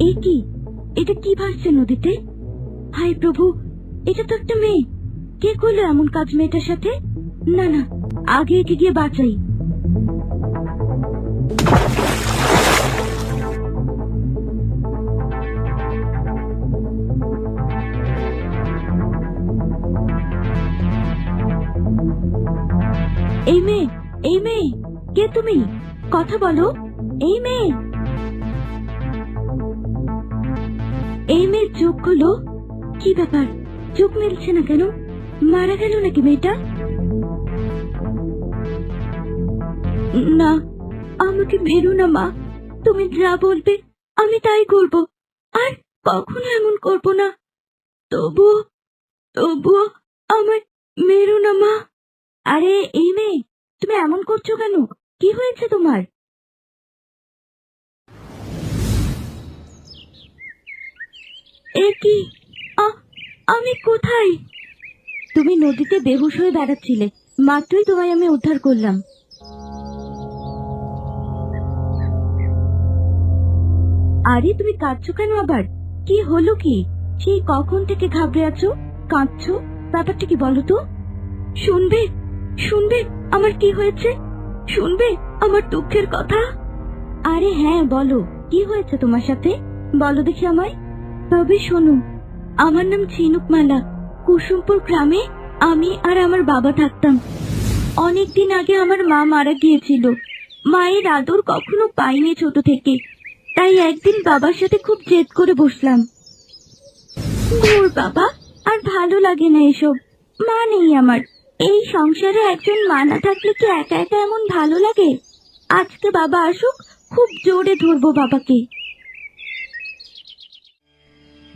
এ কি? এটা কি ভাসছে নদীতে? হাই প্রভু, এটা তো একটা মেয়ে। কে করল এমন কাজ মেয়েটার সাথে? না না, আগে একে গিয়ে বাঁচাই। এই মেয়ে এই মেয়ে, কে তুমি? কথা বলো। এই মেয়ে। এই চোখ হলো কি ব্যাপার? চোখ মেলছে না কেন? মারা গেল নাকি মেয়েটা? না, আমাকে ভেরো না, মা। তুমি যা বলবে, আমি তাই করব। আর কখনো এমন করব না। তবু তবুও আমার মেরো না, মা। আরে এই মেয়ে তুমি এমন করছ কেন? কি হয়েছে তোমার? এ কি? আমি কোথায়? তুমি নদীতে বেহুশ হয়ে বেড়াচ্ছিলে মাত্রই তোমায় আমি উদ্ধার করলাম। আরে তুমি কাঁদছো কেন আবার? কি হলো কি? সেই কখন থেকে ঘাবড়ে আছো? কাঁদছো? ব্যাপারটা কি বলো তো? শুনবে শুনবে আমার কি হয়েছে? শুনবে আমার দুঃখের কথা? আরে হ্যাঁ বলো। কি হয়েছে তোমার সাথে? বলো দেখি আমায়। তবে শোনো, আমার নাম ঝিনুক মালা কুসুমপুর গ্রামে আমি আর আমার বাবা থাকতাম। অনেকদিন আগে আমার মা মারা গিয়েছিল। মায়ের আদর কখনো পাইনি ছোট থেকে। তাই একদিন বাবার সাথে খুব জেদ করে বসলাম। বাবা, আর ভালো লাগে না এসব। মা নেই আমার। এই সংসারে একজন মা না থাকলে কি একা একা এমন ভালো লাগে? আজকে বাবা আসুক, খুব জোরে ধরবো বাবাকে।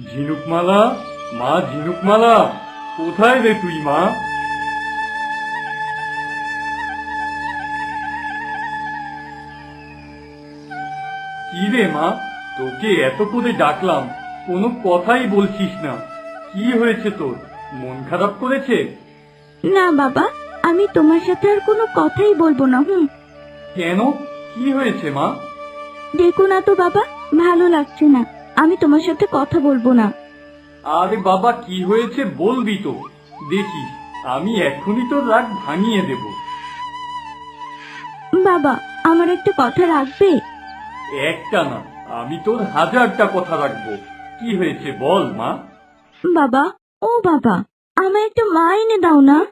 ঝিনুকমালা? মা ঝিনুকমালা কোথায় রে তুই মা? কি রে মা তোকে এত করে ডাকলাম কোনো কথাই বলছিস না। কি হয়েছে তোর? মন খারাপ করেছে? না বাবা আমি তোমার সাথে আর কোনো কথাই বলব না হুম। কেন? কি হয়েছে মা? দেখো না তো বাবা ভালো লাগছে না। আমি তোমার সাথে কথা বলব না। আরে বাবা কি হয়েছে বলবি তো। দেখিস আমি এখনই তোর রাগ ভাঙিয়ে দেব। বাবা আমার একটা কথা রাখবে? একটা না আমি তোর হাজারটা কথা রাখব। কি হয়েছে বল মা। বাবা ও বাবা আমায় একটা মা এনে দাও না।